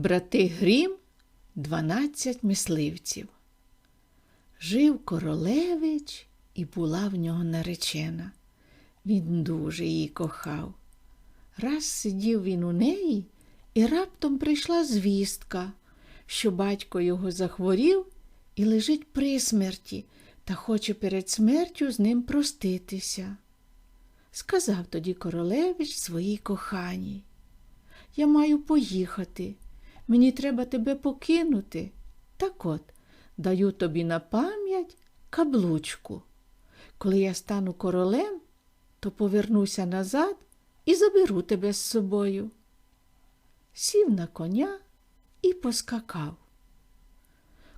Брати Грім, дванадцять мисливців. Жив королевич, і була в нього наречена. Він дуже її кохав. Раз сидів він у неї, і раптом прийшла звістка, що батько його захворів і лежить при смерті та хоче перед смертю з ним проститися. Сказав тоді королевич своїй коханій. Я маю поїхати. Мені треба тебе покинути. Так от, даю тобі на пам'ять каблучку. Коли я стану королем, то повернуся назад і заберу тебе з собою. Сів на коня і поскакав.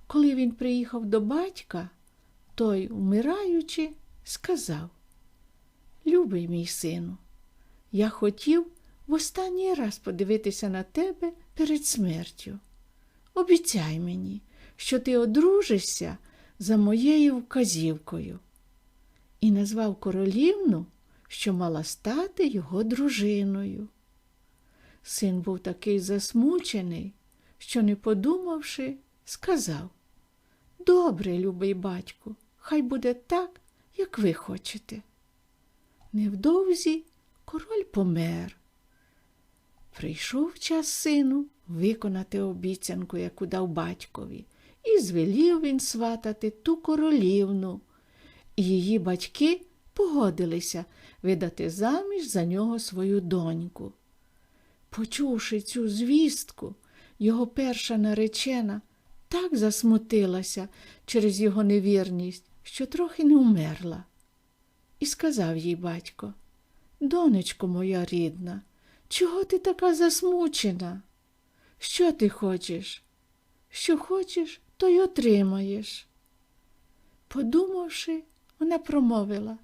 Коли він приїхав до батька, той, умираючи, сказав Любий мій сину, я хотів в останній раз подивитися на тебе перед смертю. Обіцяй мені, що ти одружишся за моєю вказівкою. І назвав королівну, що мала стати його дружиною. Син був такий засмучений, що, не подумавши, сказав Добре, любий батьку, хай буде так, як ви хочете. Невдовзі король помер. Прийшов час сину виконати обіцянку, яку дав батькові, і звелів він сватати ту королівну. Її батьки погодилися видати заміж за нього свою доньку. Почувши цю звістку, його перша наречена так засмутилася через його невірність, що трохи не умерла. І сказав їй батько Донечко моя рідна, чого ти така засмучена? Що ти хочеш? Що хочеш, то й отримаєш. Подумавши, вона промовила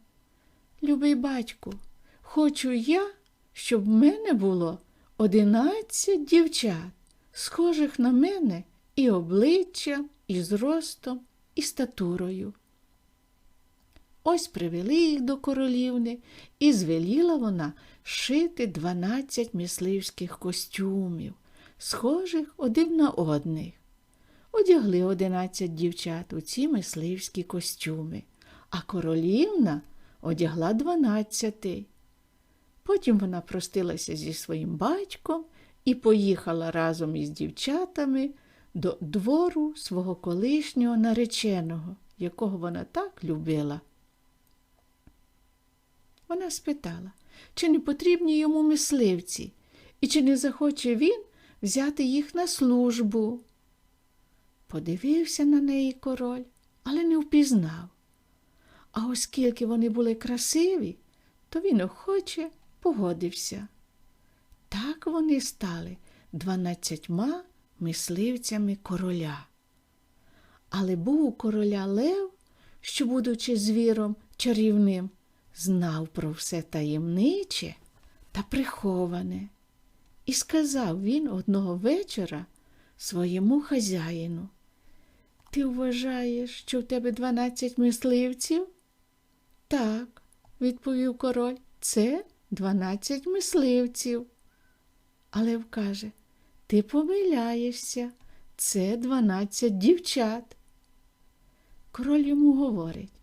Любий батьку, хочу я, щоб в мене було одинадцять дівчат, схожих на мене і обличчям, і зростом, і статурою. Ось привели їх до королівни, і звеліла вона шити дванадцять мисливських костюмів, схожих один на одних. Одягли одинадцять дівчат у ці мисливські костюми, а королівна одягла дванадцятий. Потім вона простилася зі своїм батьком і поїхала разом із дівчатами до двору свого колишнього нареченого, якого вона так любила. Вона спитала, чи не потрібні йому мисливці, і чи не захоче він взяти їх на службу. Подивився на неї король, але не впізнав. А оскільки вони були красиві, то він охоче погодився. Так вони стали дванадцятьма мисливцями короля. Але був у короля Лев, що, будучи звіром чарівним, знав про все таємниче та приховане. І сказав він одного вечора своєму хазяїну Ти вважаєш, що в тебе дванадцять мисливців? Так, відповів король, це дванадцять мисливців. Але вкаже, ти помиляєшся, це дванадцять дівчат. Король йому говорить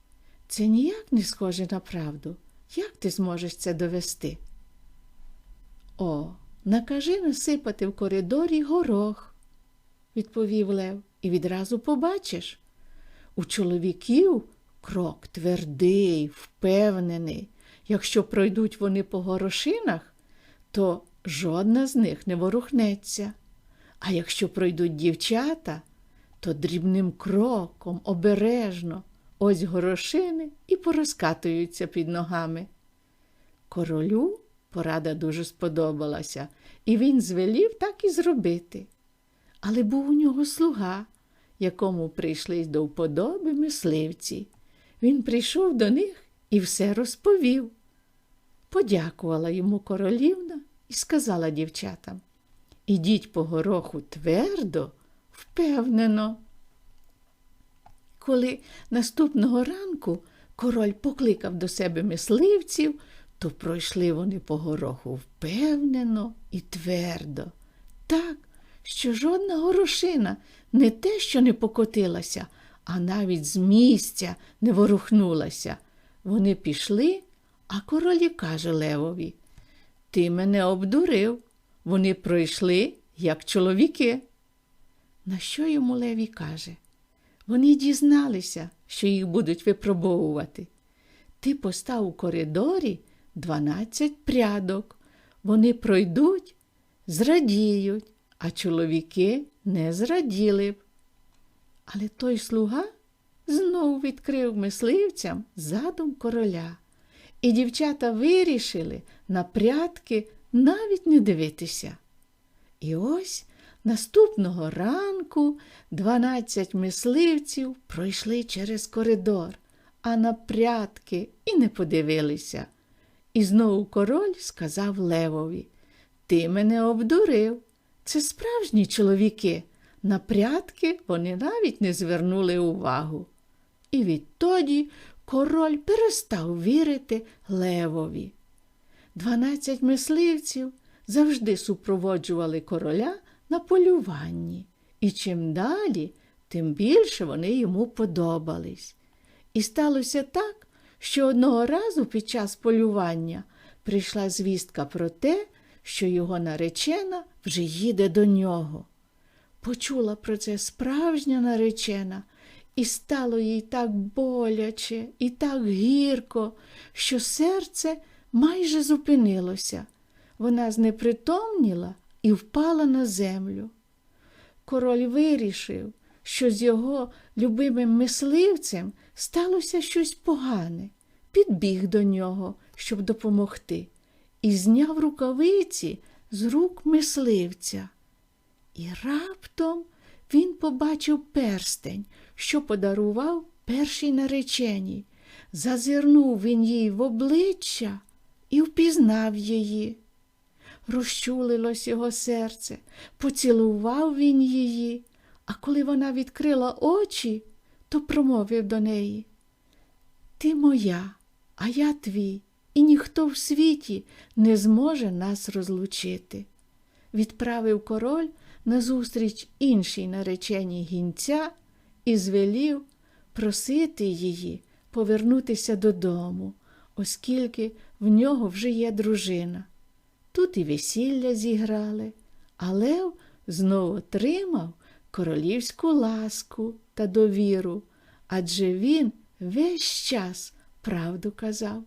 це ніяк не схоже на правду. Як ти зможеш це довести? О, накажи насипати в коридорі горох, відповів Лев, і відразу побачиш. У чоловіків крок твердий, впевнений. Якщо пройдуть вони по горошинах, то жодна з них не ворухнеться. А якщо пройдуть дівчата, то дрібним кроком, обережно, ось горошини і порозкатуються під ногами. Королю порада дуже сподобалася, і він звелів так і зробити. Але був у нього слуга, якому прийшли до вподоби мисливці. Він прийшов до них і все розповів. Подякувала йому королівна і сказала дівчатам Ідіть по гороху твердо, впевнено. Коли наступного ранку король покликав до себе мисливців, то пройшли вони по гороху впевнено і твердо, так, що жодна горошина не те, що не покотилася, а навіть з місця не ворухнулася. Вони пішли, а король і каже Левові Ти мене обдурив. Вони пройшли, як чоловіки. На що йому Леві каже? Вони дізналися, що їх будуть випробовувати. Ти постав у коридорі дванадцять прядок. Вони пройдуть, зрадіють, а чоловіки не зраділи б. Але той слуга знову відкрив мисливцям задум короля, і дівчата вирішили на прядки навіть не дивитися. І ось наступного ранку дванадцять мисливців пройшли через коридор, а на прядки і не подивилися. І знову король сказав Левові Ти мене обдурив. Це справжні чоловіки. На прядки вони навіть не звернули увагу. І відтоді король перестав вірити Левові. Дванадцять мисливців завжди супроводжували короля на полюванні, і чим далі, тим більше вони йому подобались. І сталося так, що одного разу під час полювання прийшла звістка про те, що його наречена вже їде до нього. Почула про це справжня наречена, і стало їй так боляче і так гірко, що серце майже зупинилося. Вона знепритомніла і впала на землю. Король вирішив, що з його любимим мисливцем сталося щось погане, підбіг до нього, щоб допомогти, і зняв рукавиці з рук мисливця. І раптом він побачив перстень, що подарував першій нареченій. Зазирнув він їй в обличчя і впізнав її. Розчулилось його серце, поцілував він її, а коли вона відкрила очі, то промовив до неї Ти моя, а я твій, і ніхто в світі не зможе нас розлучити. Відправив король назустріч іншій нареченій гінця і звелів просити її повернутися додому, оскільки в нього вже є дружина. Тут і весілля зіграли, а Лев знову отримав королівську ласку та довіру, адже він весь час правду казав.